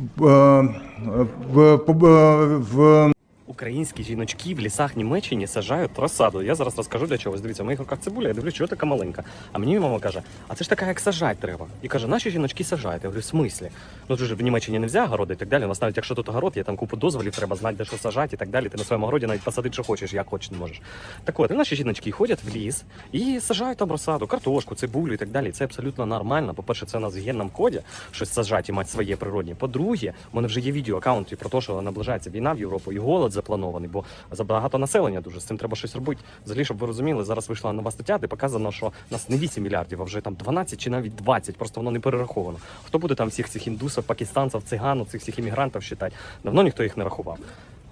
Е, в, е, в Українські жіночки в лісах Німеччини сажають розсаду. Я зараз розкажу для чогось. Дивіться, в моїх руках цибуля, я дивлюсь, що така маленька. А мені мама каже, а це ж така, як сажать треба. І каже, наші жіночки сажають. Я говорю, в смислі? Ну же в Німеччині не можна городи і так далі. У нас навіть якщо тут огород, є там купу дозволів, треба знати, де що сажати і так далі. Ти на своєму городі навіть посадити, що хочеш, як хочеш, не можеш. Так от, і наші жіночки ходять в ліс і сажають там розсаду, картошку, цибулю і так далі. Це абсолютно нормально. По-перше, це у нас в генному коді щось сажати і мати своє природні. По-друге, у мене вже є відео про те, що наближається війна в Європу і голод запланований, бо забагато населення дуже з цим треба щось робити. Взагалі, щоб ви розуміли, зараз вийшла нова стаття, де показано, що нас не 8 мільярдів, а вже там 12 чи навіть 20, просто воно не перераховано. Хто буде там всіх цих індусів, пакистанців, цигану, цих всіх іммігрантів считати? Давно ніхто їх не рахував.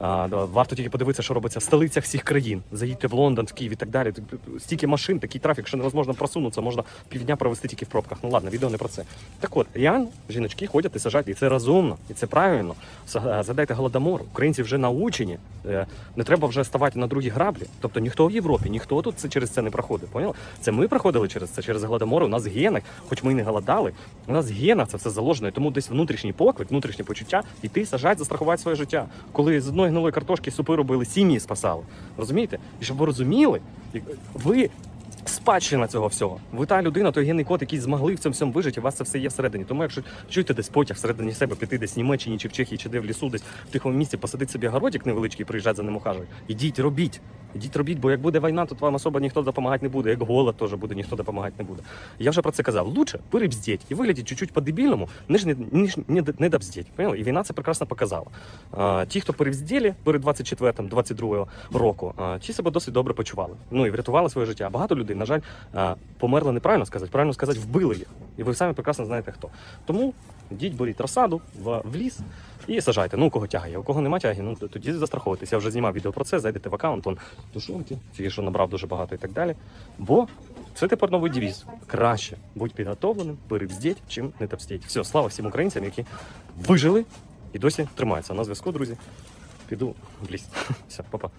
Варто тільки подивитися, що робиться в столицях всіх країн. Заїдьте в Лондон, в Київ і так далі. Стільки машин, такий трафік, що невозможно просунутися, можна півдня провести тільки в пробках. Ну ладно, відео не про це. Так от, реально, жіночки ходять і сажають, і це розумно, і це правильно. Са- Згадайте голодомор. Українці вже научені. Е, Не треба вже ставати на другі граблі. Тобто ніхто в Європі, ніхто тут це через це не проходить. Поняли? Це ми проходили через це, через голодомор. У нас в генах, хоч ми і не голодали, у нас в генах це все заложено. І тому десь внутрішній поклик, внутрішнє почуття іти сажати, застрахувати своє життя. Коли з одної гнилої картошки супи робили, сім'ї спасали. Розумієте? І щоб ви розуміли, ви. Спадщина цього всього. Ви та людина, той генний код, який змогли в цьому всьому вижити, у вас це все є всередині. Тому якщо чуєте десь потяг всередині себе, піти десь в Німеччині чи в Чехії, чи де в лісу, десь в тихому місці, посадити собі городик невеличкий, приїжджати за ним ухажувати. Ідіть, робіть. Ідіть, робіть, бо як буде війна, то вам особо ніхто допомагати не буде. Як голод теж буде, ніхто допомагати не буде. Я вже про це казав. Лучше перебздіть і виглядіть чуть-чуть по-дебільному, ніж не, ніж не, не добздіть. Поняли? І війна це прекрасно показала. А, ті, хто перебзділи перед 24-22 року, а, ті себе досить добре почували. Ну і врятували своє життя. Багато людей, на жаль, а, померли неправильно сказати, правильно сказати, вбили їх. І ви самі прекрасно знаєте хто. Тому йдіть, беріть розсаду в, в ліс і сажайте. Ну, у кого тягає, у кого нема тяги, ну тоді застраховуйтесь. Я вже знімав відео про це, зайдете в аккаунт, он тушонки, тільки що набрав дуже багато і так далі. Бо це тепер новий девіз. Краще будь підготовленим, перебздіть, чим не топстіть. Все, слава всім українцям, які вижили і досі тримаються. На зв'язку, друзі. Піду в ліс. Все, па-па.